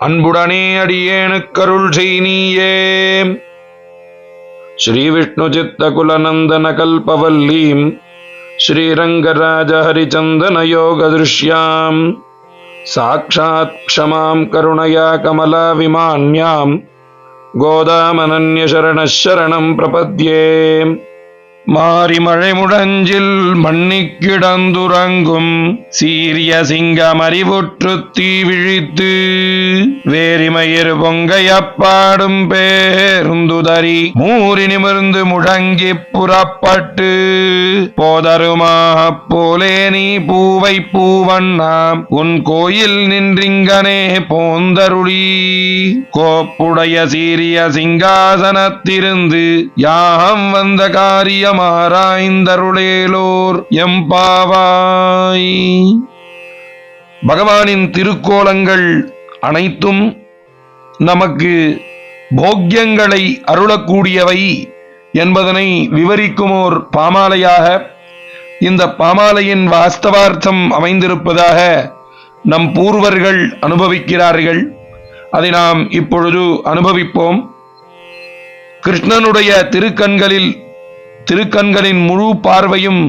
அன்புடனே அடியேனுக்கருள் செய் நீயே ஸ்ரீ விஷ்ணு சித்த குலநந்தன கல்பவல்லீம் ஸ்ரீரங்கராஜ ஹரிச்சந்தன யோக திருஷ்யாம். சாட்சாத் க்ஷமாம் கருணையா கமலா விமான்யாம் கோதாமனன்யசரணம் பிரபத்யே. மாறி மழை முடஞ்சில் மண்ணிக்கிடந்துறங்கும் சீரிய சிங்கம் அறிவுற்று தீ விழித்து வேரிமயிறு பொங்கையப்பாடும் பேருந்துதறி மூறி நிமிர்ந்து முழங்கி புறப்பட்டு போதருமா போலே நீ பூவை பூவண்ணாம் உன் கோயில் நின்றிங்கனே போந்தருளி. கோப்புடைய சீரிய சிங்காசனத்திருந்து யாகம் வந்த காரியம் மாறாய்ந்தருளேலோர் எம்பாவாய். பகவானின் திருக்கோலங்கள் அனைத்தும் நமக்கு போக்கியங்களை அருளக்கூடியவை என்பதனை விவரிக்குமோர் பாமாலையாக. இந்த பாமாலையின் வாஸ்தவார்த்தம் அமைந்திருப்பதாக நம் பூர்வர்கள் அனுபவிக்கிறார்கள். அதை நாம் இப்பொழுது அனுபவிப்போம். கிருஷ்ணனுடைய திருக்கண்களில் திருக்கண்களின் முழு பார்வையும்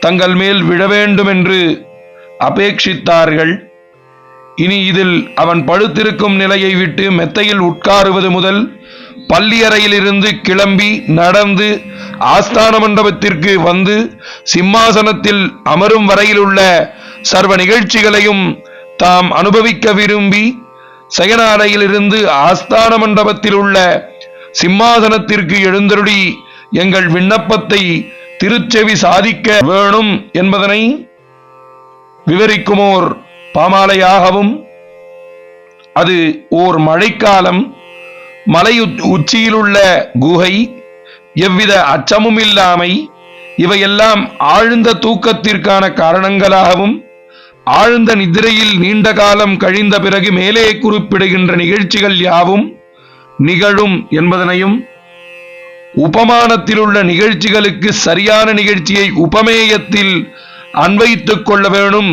தங்கள் மேல் விழ வேண்டும் என்று அபேட்சித்தார்கள். இனி இதில் அவன் படுத்திருக்கும் நிலையை விட்டு மெத்தையில் உட்காருவது முதல் பள்ளியறையிலிருந்து கிளம்பி நடந்து ஆஸ்தான மண்டபத்திற்கு வந்து சிம்மாசனத்தில் அமரும் வரையிலுள்ள சர்வ நிகழ்ச்சிகளையும் தாம் அனுபவிக்க விரும்பி சயனாலையிலிருந்து ஆஸ்தான மண்டபத்தில் உள்ள சிம்மாசனத்திற்கு எழுந்தருளி எங்கள் விண்ணப்பத்தை திருச்செவி சாதிக்க வேணும் என்பதனை விவரிக்குமோர் பாமாலையாகவும் அது ஓர் மழைக்காலம். மலை உச்சியிலுள்ள குகை எவ்வித அச்சமும் இல்லாமை இவையெல்லாம் ஆழ்ந்த தூக்கத்திற்கான காரணங்களாகவும் ஆழ்ந்த நிதிரையில் நீண்ட காலம் கழிந்த பிறகு மேலே குறிப்பிடுகின்ற நிகழ்ச்சிகள் யாவும் நிகழும் என்பதனையும் உபமானத்தில் உள்ள நிகழ்ச்சிகளுக்கு சரியான நிகழ்ச்சியை உபமேயத்தில் அன்வைத்துக் கொள்ள வேணும்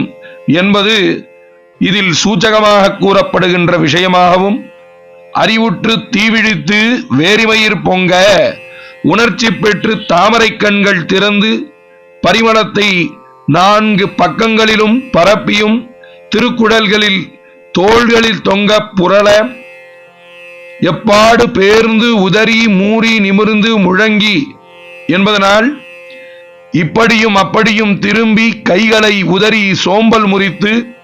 என்பது இதில் சூச்சகமாக கூறப்படுகின்ற விஷயமாகவும் அறிவுற்று தீவிழித்து வேரிமயிர் பொங்க உணர்ச்சி பெற்று தாமரை கண்கள் திறந்து பரிமளத்தை நான்கு பக்கங்களிலும் பரப்பியும் திருக்குடல்களில் தோள்களில் தொங்க புரள எப்பாடு பேர்ந்து உதறி மூறி நிமிர்ந்து முழங்கி என்பதனால் இப்படியும் அப்படியும் திரும்பி கைகளை உதறி சோம்பல் முறித்து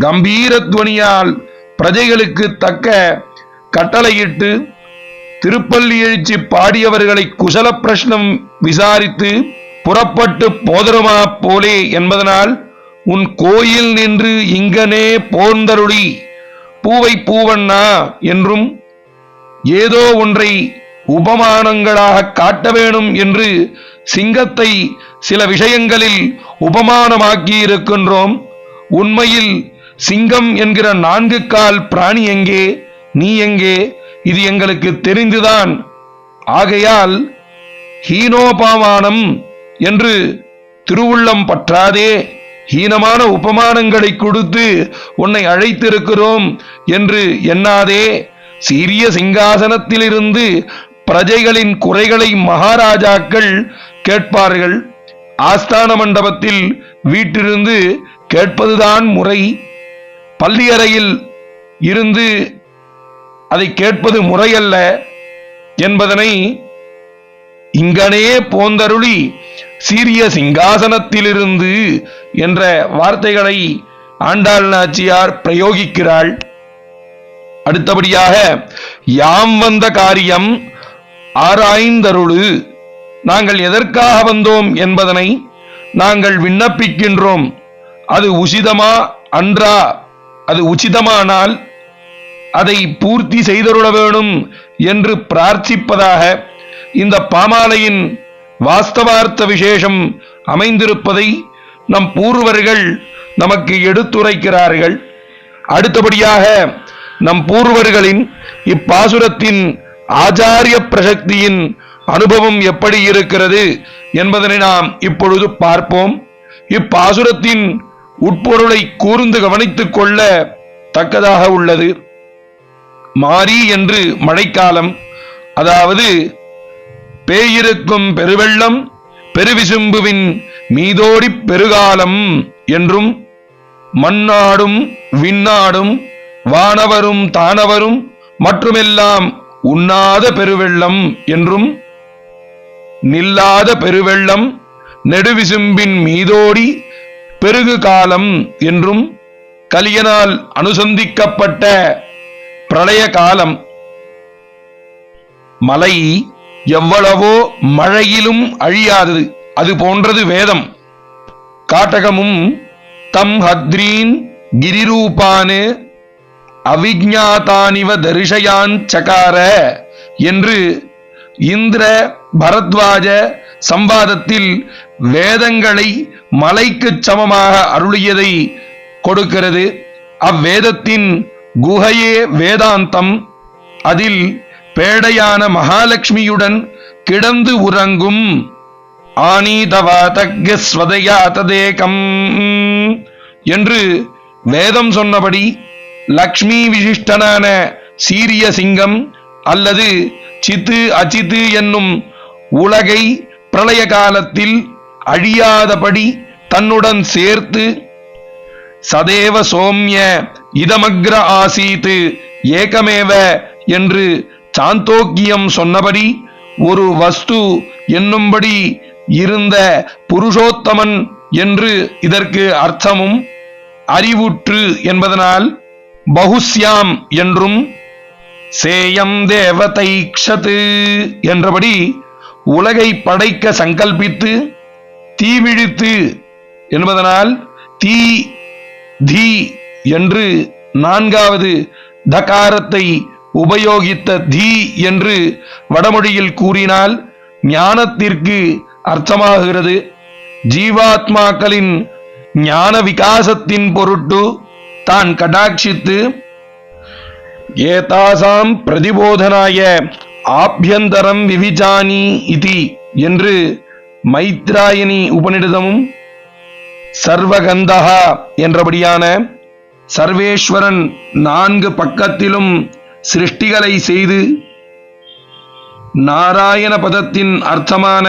கம்பீர துவனியால் பிரஜைகளுக்கு தக்க கட்டளையிட்டு திருப்பள்ளி எழுச்சி பாடியவர்களை குசல பிரஷ்னம் விசாரித்து புறப்பட்டு போதருமா போலே என்பதனால் உன் கோயில் நின்று இங்கனே போர்ந்தருளி. பூவை பூவண்ணா என்றும் ஏதோ ஒன்றை உபமானங்களாக காட்ட வேணும் என்று சிங்கத்தை சில விஷயங்களில் உபமானமாக்கி இருக்கின்றோம் உண்மையில் சிங்கம் என்கிற நான்கு கால் பிராணி எங்கே? நீ எங்கே? இது எங்களுக்கு தெரிந்துதான். ஆகையால் ஹீனோபமானம் என்று திருவுள்ளம் பற்றாதே. ஹீனமான உபமானங்களை கொடுத்து உன்னை அழைத்திருக்கிறோம் என்று எண்ணாதே. சீரிய சிங்காசனத்திலிருந்து பிரஜைகளின் குறைகளை மகாராஜாக்கள் கேட்பார்கள். ஆஸ்தான மண்டபத்தில் வீட்டிலிருந்து கேட்பதுதான் முறை. பள்ளியறையில் இருந்து அதை கேட்பது முறையல்ல என்பதனை இங்கனே போந்தருளி சீரிய சிங்காசனத்திலிருந்து என்ற வார்த்தைகளை ஆண்டாள் நாச்சியார் பிரயோகிக்கிறாள். அடுத்தபடியாக யாம் வந்த காரியம் ஆராய்ந்தருளு. நாங்கள் எதற்காக வந்தோம் என்பதனை நாங்கள் விண்ணப்பிக்கின்றோம். அது உசிதமா அன்றா? அது உச்சிதமானால் அதை பூர்த்தி செய்தருள வேணும் என்று பிரார்த்திப்பதாக இந்த பாமாலையின் வாஸ்தவார்த்த விசேஷம் அமைந்திருப்பதை நம் பூர்வர்கள் நமக்கு எடுத்துரைக்கிறார்கள். அடுத்தபடியாக நம் பூர்வர்களின் இப்பாசுரத்தின் ஆச்சாரிய பிரசக்தியின் அனுபவம் எப்படி இருக்கிறது என்பதனை நாம் இப்பொழுது பார்ப்போம். இப்பாசுரத்தின் உட்பொருளை கூர்ந்து கவனித்துக் கொள்ள தக்கதாக உள்ளது. மாரி என்று மழைக்காலம் அதாவது பேயிருக்கும் பெருவெள்ளம் பெருவிசும்புவின் மீதோடிப் பெருகாலம் என்றும் மண்ணாடும் விண்ணாடும் வானவரும் தானவரும் மற்றுமெல்லாம் உண்ணாத பெருவெள்ளம் என்றும் நில்லாத பெருவெள்ளம் நெடுவிசும்பின் மீதோடி பெருகு காலம் என்றும் கலியனால் அனுசந்திக்கப்பட்ட பிரளய காலம். மலை எவ்வளவோ மழையிலும் அழியாதது அது போன்றது வேதம். காட்டகமும் தம் ஹத்ரீன் கிரிரூபானு அவிஜாதானிவ தரிசயான் சகார என்று இந்திர பரத்வாஜ சம்பாதத்தில் வேதங்களை மலைக்குச் சமமாக அருளியதை கொடுக்கிறது. அவ்வேதத்தின் குகையே வேதாந்தம். அதில் பேடையான மகாலட்சுமியுடன் கிடந்து உறங்கும் ஆனீதவாதஸ்வதையா ததேகம் என்று வேதம் சொன்னபடி லக்ஷ்மி விசிஷ்டனான சீரிய சிங்கம் அல்லது சித்து அச்சித்து என்னும் உலகை பிரளய காலத்தில் அழியாதபடி தன்னுடன் சேர்த்து சதேவ சோம்ய இதமக்ர ஆசீத்து ஏகமேவ என்று சாந்தோக்கியம் சொன்னபடி ஒரு வஸ்து என்னும்படி இருந்த புருஷோத்தமன் என்று இதற்கு அர்த்தமும் அறிவுற்று என்பதனால் பகுஸ்யாம் என்றும் சேயம் தேவதைக்ஷது என்றபடி உலகை படைக்க சங்கல்பித்து தீவிழித்து என்பதனால் தீ தி என்று நான்காவது தகாரத்தை உபயோகித்த தி என்று வடமொழியில் கூறினால் ஞானத்திற்கு அர்த்தமாகிறது. ஜீவாத்மாக்களின் ஞான விகாசத்தின் பொருட்டு தான் கடாட்சித்து ஏதாசாம் பிரதிபோதனாய ஆபியந்தரம் விவிஜானி இதி என்று மைத்ராயணி உபநிடதமும் சர்வகந்தகா என்றபடியான சர்வேஸ்வரன் நான்கு பக்கத்திலும் சிருஷ்டிகளை செய்து நாராயண பதத்தின் அர்த்தமான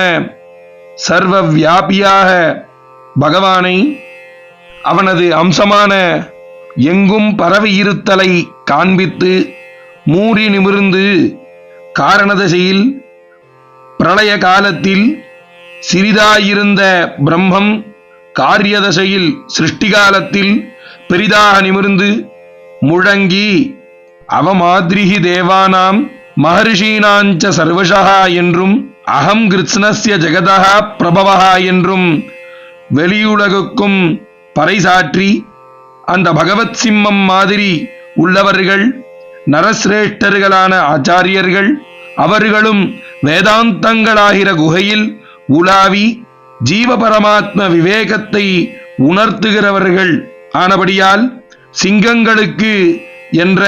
சர்வ வியாபியாக பகவானை அவனது அம்சமான எங்கும் பரவி இருத்தலை காண்பித்து மூடி நிமிர்ந்து காரணதசையில் பிரளய காலத்தில் சிறிதாயிருந்த பிரம்மம் காரியதசையில் சிருஷ்டிகாலத்தில் பெரிதாக நிமிர்ந்து முழங்கி அவமாதிரிகி தேவானாம் மகர்ஷீனாஞ்ச சர்வசா என்றும் அகம் கிருஷ்ணஸ்ய ஜெகதா பிரபவா என்றும் வெளியுலகுக்கும் பறைசாற்றி அந்த பகவத் சிம்மம் மாதிரி உள்ளவர்கள் நரசிரேஷ்டர்களான ஆச்சாரியர்கள் அவர்களும் வேதாந்தங்களாகிற குகையில் உலாவி ஜீவ பரமாத்ம விவேகத்தை உணர்த்துகிறவர்கள் ஆனபடியால் சிங்கங்களுக்கு என்ற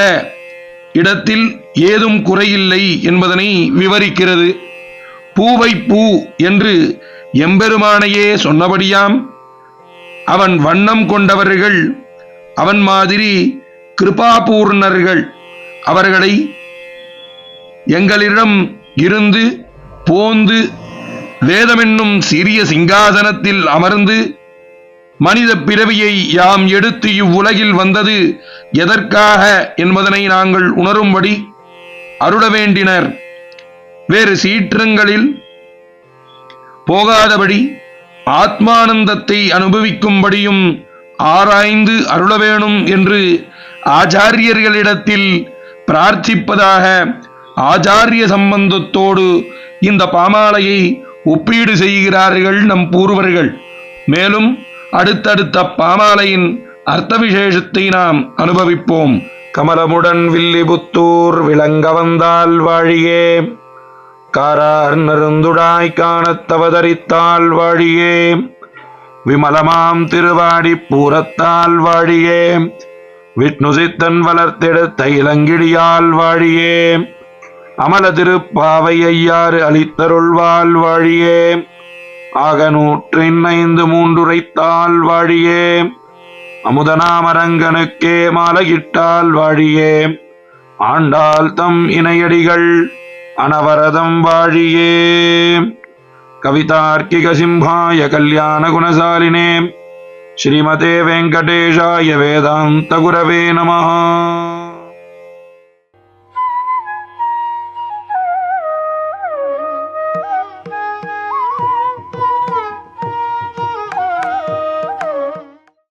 இடத்தில் ஏதும் குறையில்லை என்பதனை விவரிக்கிறது. பூவை பூ என்று எம்பெருமானையே சொன்னபடியாம் அவன் வண்ணம் கொண்டவர்கள் அவன் மாதிரி கிருபாபூர்ணர்கள் அவர்களை எங்களிடம் இருந்து போந்து வேதமென்னும் சிறிய சிங்காசனத்தில் அமர்ந்து மனித பிறவியை யாம் எடுத்து இவ்வுலகில் வந்தது எதற்காக என்பதனை நாங்கள் உணரும்படி அருள வேண்டினர். வேறு சீற்றங்களில் போகாதபடி ஆத்மானந்தத்தை அனுபவிக்கும்படியும் ஆராய்ந்து அருள வேணும் என்று ஆச்சாரியர்களிடத்தில் பிரார்த்திப்பதாக ஆச்சாரிய சம்பந்தத்தோடு இந்த பாமாலையை ஒப்பீடு செய்கிறார்கள் நம் பூர்வர்கள். மேலும் அடுத்தடுத்த பாமாலையின் அர்த்த விசேஷத்தை நாம் அனுபவிப்போம். கமலமுடன் வில்லிபுத்தூர் விளங்க வந்தால் வாழியே. காரார் நருந்துடாய் காணத்தவதரித்தால் வாழியே. விமலமாம் திருவாடி பூரத்தால் வாழியே. விஷ்ணு சித்தன் வளர்த்தெடுத்த இளங்கிடியால் வாழியே. அமல திருப்பாவை ஐயாறு அளித்தருள்வாள் வாழியே. ஆக நூற்றின் ஐந்து மூன்றுரைத்தால் வாழியே. அமுதநாமரங்கனுக்கே மாலையிட்டால் வாழியே. ஆண்டாள் தம் இணையடிகள் அனவரதம் வாழியே. कवितार्किकसिंहाय कल्याणगुणशालिने श्रीमते वेङ्कटेशाय वेदान्तगुरवे नमः।